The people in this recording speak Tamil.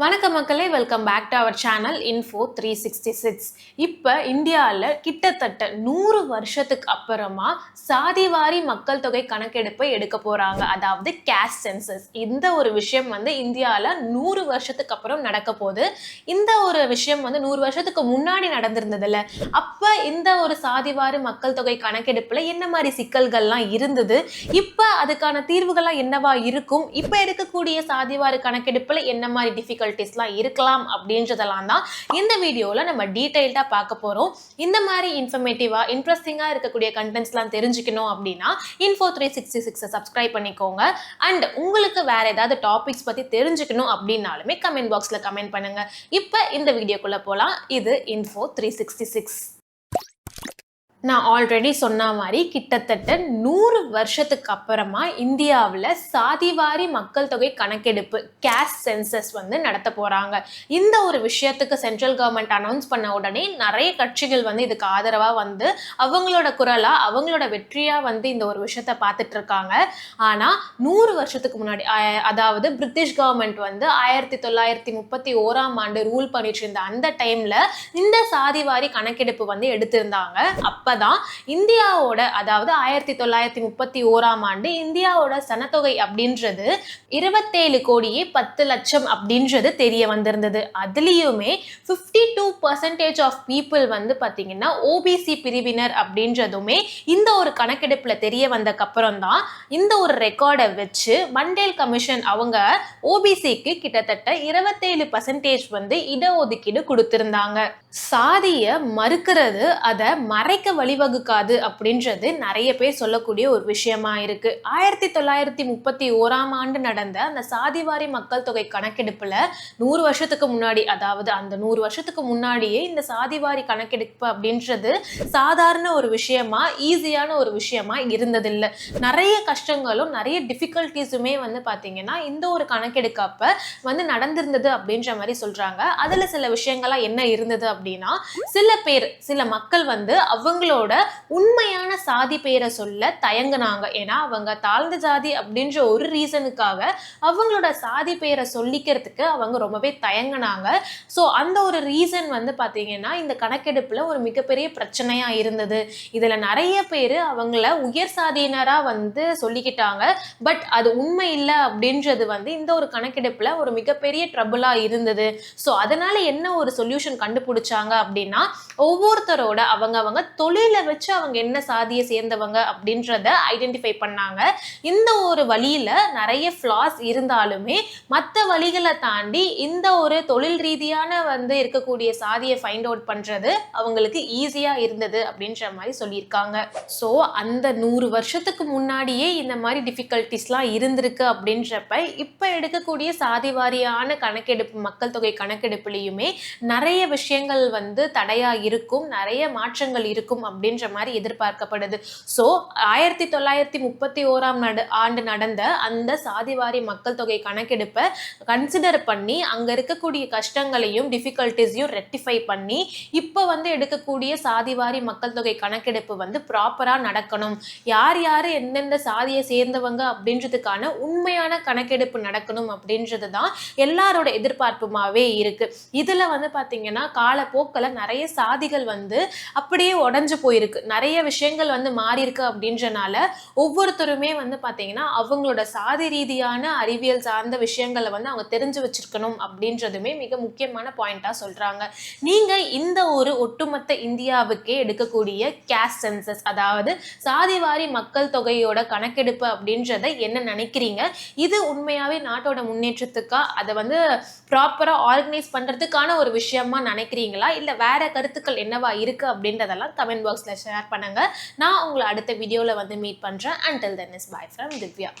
வணக்கம் மக்களே welcome back to our channel info three sixty six இப்போ இந்தியாவில் கிட்டத்தட்ட நூறு வருஷத்துக்கு அப்புறமா சாதிவாரி மக்கள் தொகை கணக்கெடுப்பை எடுக்க போகிறாங்க அதாவது கேஷ் சென்சஸ் இந்த ஒரு விஷயம் வந்து இந்தியாவில் நூறு வருஷத்துக்கு அப்புறம் நடக்க போகுது. இந்த ஒரு விஷயம் வந்து நூறு வருஷத்துக்கு முன்னாடி நடந்திருந்ததில்ல அப்போ இந்த ஒரு சாதிவாரி மக்கள் தொகை கணக்கெடுப்பில் என்ன மாதிரி சிக்கல்கள்லாம் இருந்தது? இப்போ அதுக்கான தீர்வுகள்லாம் என்னவா இருக்கும்? இப்போ எடுக்கக்கூடிய சாதிவாரி கணக்கெடுப்பில் என்ன மாதிரி டிஃபிகல் டிஃபிகல்ட்டிஸ்லாம் இருக்கலாம் அப்படின்றதெல்லாம் தான் இந்த வீடியோவில் நம்ம டீட்டெயில்டாக பார்க்க போகிறோம் இந்த மாதிரி இன்ஃபர்மேட்டிவாக இன்ட்ரெஸ்டிங்காக இருக்கக்கூடிய கண்டென்ட்ஸ்லாம் தெரிஞ்சுக்கணும் அப்படின்னா இன்ஃபோ த்ரீ சிக்ஸ்டி சிக்ஸை சப்ஸ்கிரைப் பண்ணிக்கோங்க. அண்ட் உங்களுக்கு வேற ஏதாவது டாபிக்ஸ் பற்றி தெரிஞ்சுக்கணும் அப்படின்னாலுமே கமெண்ட் பாக்ஸில் கமெண்ட் பண்ணுங்க. இப்போ இந்த வீடியோக்குள்ளே போகலாம் இது இன்ஃபோ த்ரீ சிக்ஸ்டி சிக்ஸ் நான் ஆல்ரெடி சொன்ன மாதிரி கிட்டத்தட்ட நூறு வருஷத்துக்கு அப்புறமா இந்தியாவில் சாதிவாரி மக்கள் தொகை கணக்கெடுப்பு கேஸ் சென்சஸ் வந்து நடத்த போகிறாங்க இந்த ஒரு விஷயத்துக்கு சென்ட்ரல் கவர்மெண்ட் அனௌன்ஸ் பண்ண உடனே நிறைய கட்சிகள் வந்து இதுக்கு ஆதரவாக வந்து அவங்களோட குரலாக அவங்களோட வெற்றியாக வந்து இந்த ஒரு விஷயத்த பார்த்துட்டு இருக்காங்க. ஆனால் நூறு வருஷத்துக்கு முன்னாடி அதாவது பிரிட்டிஷ் கவர்மெண்ட் வந்து ஆயிரத்தி தொள்ளாயிரத்தி முப்பத்தி ஓராம் ஆண்டு ரூல் பண்ணிட்டு இருந்த அந்த டைமில் இந்த சாதிவாரி கணக்கெடுப்பு வந்து எடுத்திருந்தாங்க. அப்போ அப்பதான் இந்தியாவோட அதாவது ஆயிரத்தி தொள்ளாயிரத்தி முப்பத்தி ஓராம் ஆண்டு இந்தியாவோட சனத்தொகை அப்படின்றது இருபத்தேழு கோடியே பத்து லட்சம் அப்படின்றது தெரிய வந்திருந்தது. அதுலேயுமே fifty two percentage of people வந்து பார்த்தீங்கன்னா ஓபிசி பிரிவினர் அப்படின்றதுமே இந்த ஒரு கணக்கெடுப்பில் தெரிய வந்தக்கப்புறம் தான் இந்த ஒரு ரெக்கார்டை வச்சு மண்டேல் கமிஷன் அவங்க ஓபிசிக்கு கிட்டத்தட்ட இருபத்தேழு பர்சன்டேஜ் வந்து இடஒதுக்கீடு கொடுத்திருந்தாங்க. சாதியை மறுக்கிறது அதை மறைக்க வழிவகுக்காது அப்படின்றது நிறைய பேர் சொல்லக்கூடிய ஒரு விஷயமா இருக்கு. ஆயிரத்தி தொள்ளாயிரத்தி முப்பத்தி ஓராம் ஆண்டு நடந்த அந்த சாதிவாரி மக்கள் தொகை கணக்கெடுப்புல நூறு வருஷத்துக்கு முன்னாடி அதாவது அந்த நூறு வருஷத்துக்கு முன்னாடியே இந்த சாதிவாரி கணக்கெடுப்பு அப்படின்றது சாதாரண ஒரு விஷயமா ஈஸியான ஒரு விஷயமா இருந்ததில்லை. நிறைய கஷ்டங்களும் நிறைய டிஃபிகல்ட்டிஸுமே வந்து பார்த்தீங்கன்னா இந்த ஒரு கணக்கெடுக்கப்ப வந்து நடந்திருந்தது அப்படின்ற மாதிரி சொல்றாங்க. அதுல சில விஷயங்கள்லாம் என்ன இருந்தது அப்படின்னா சில பேர் சில மக்கள் வந்து அவங்களோட உண்மையான சாதி பேரை சொல்ல தயங்குனாங்க. ஏன்னா அவங்க தாழ்ந்த ஜாதி அப்படின்ற ஒரு ரீசனுக்காக அவங்களோட சாதி பேரை சொல்லிக்கிறதுக்கு அவங்க ரொம்பவே தயங்குனாங்க. ஸோ அந்த ஒரு ரீசன் வந்து பார்த்தீங்கன்னா இந்த கணக்கெடுப்பில் ஒரு மிகப்பெரிய பிரச்சனையாக இருந்தது. இதில் நிறைய பேர் அவங்கள உயர் சாதியினராக வந்து சொல்லிக்கிட்டாங்க. பட் அது உண்மை இல்லை அப்படின்றது வந்து இந்த ஒரு கணக்கெடுப்பில் ஒரு மிகப்பெரிய ட்ரபுளாக இருந்தது. ஸோ அதனால் என்ன ஒரு சொல்யூஷன் கண்டுபிடிச்சாங்க அப்படின்னா ஒவ்வொருத்தரோட அவங்க அவங்க தொழில் வச்சு அவங்க என்ன சாதியை சேர்ந்தவங்க அப்படின்றத ஐடென்டிஃபை பண்ணாங்க. இந்த ஒரு வழியில நிறைய ஃப்ளாஸ் இருந்தாலுமே மற்ற வழிகளை தாண்டி இந்த ஒரு தொழில் ரீதியான வந்து இருக்கக்கூடிய சாதியை ஃபைண்ட் அவுட் பண்றது அவங்களுக்கு ஈஸியா இருந்தது அப்படின்ற மாதிரி சொல்லியிருக்காங்க. ஸோ அந்த நூறு வருஷத்துக்கு முன்னாடியே இந்த மாதிரி டிஃபிகல்ட்டிஸ்லாம் இருந்திருக்கு அப்படின்றப்ப இப்போ எடுக்கக்கூடிய சாதி வாரியான கணக்கெடுப்பு மக்கள் தொகை கணக்கெடுப்புலையுமே நிறைய விஷயங்கள் வந்து தடையாக இருக்கும். நிறைய மாற்றங்கள் இருக்கும். அப்படின்ற மாதிரி எதிர்பார்க்கப்படுது. ஸோ ஆயிரத்தி தொள்ளாயிரத்தி முப்பத்தி ஓராம் நடு ஆண்டு நடந்த அந்த சாதிவாரி மக்கள் தொகை கணக்கெடுப்பை கன்சிடர் பண்ணி அங்க இருக்கக்கூடிய கஷ்டங்களையும் டிஃபிகல்ட்டிஸையும் ரெக்டிஃபை பண்ணி இப்போ வந்து எடுக்கக்கூடிய சாதிவாரி மக்கள் தொகை கணக்கெடுப்பு வந்து ப்ராப்பரா நடக்கணும். யார் யார் எந்தெந்த சாதியை சேர்ந்தவங்க அப்படின்றதுக்கான உண்மையான கணக்கெடுப்பு நடக்கணும் அப்படின்றது தான் எல்லாரோட எதிர்பார்ப்புமாவே இருக்கு. இதுல வந்து பாத்தீங்கன்னா காலப்போக்கில் நிறைய சாதிகள் வந்து அப்படியே உடஞ்சு போயிருக்கு. நிறைய விஷயங்கள் வந்து மாறி இருக்கு அப்படின்றனால ஒவ்வொருத்தருமே வந்து பார்த்தீங்கன்னா அவங்களோட சாதி ரீதியான அறிவியல் சார்ந்த விஷயங்களை வந்து அவங்க தெரிஞ்சு வச்சிருக்கணும் அப்படின்றதுமே மிக முக்கியமான பாயிண்டாக சொல்கிறாங்க நீங்கள் இந்த ஒரு ஒட்டுமொத்த இந்தியாவுக்கே எடுக்கக்கூடிய கேஸ் சென்சஸ் அதாவது சாதிவாரி மக்கள் தொகையோட கணக்கெடுப்பு அப்படின்றத என்ன நினைக்கிறீங்க? இது உண்மையாகவே நாட்டோட முன்னேற்றத்துக்கா? அதை வந்து ப்ராப்பராக ஆர்கனைஸ் பண்ணுறதுக்கான ஒரு விஷயமா நினைக்கிறீங்களா? இல்லை வேற கருத்துக்கள் என்னவா இருக்குது அப்படின்றதெல்லாம் கமெண்ட் பாக்ஸ்ல ஷேர் பண்ணுங்க. நான் உங்களை அடுத்த வீடியோல வந்து மீட் பண்றேன். Until then is bye from Divya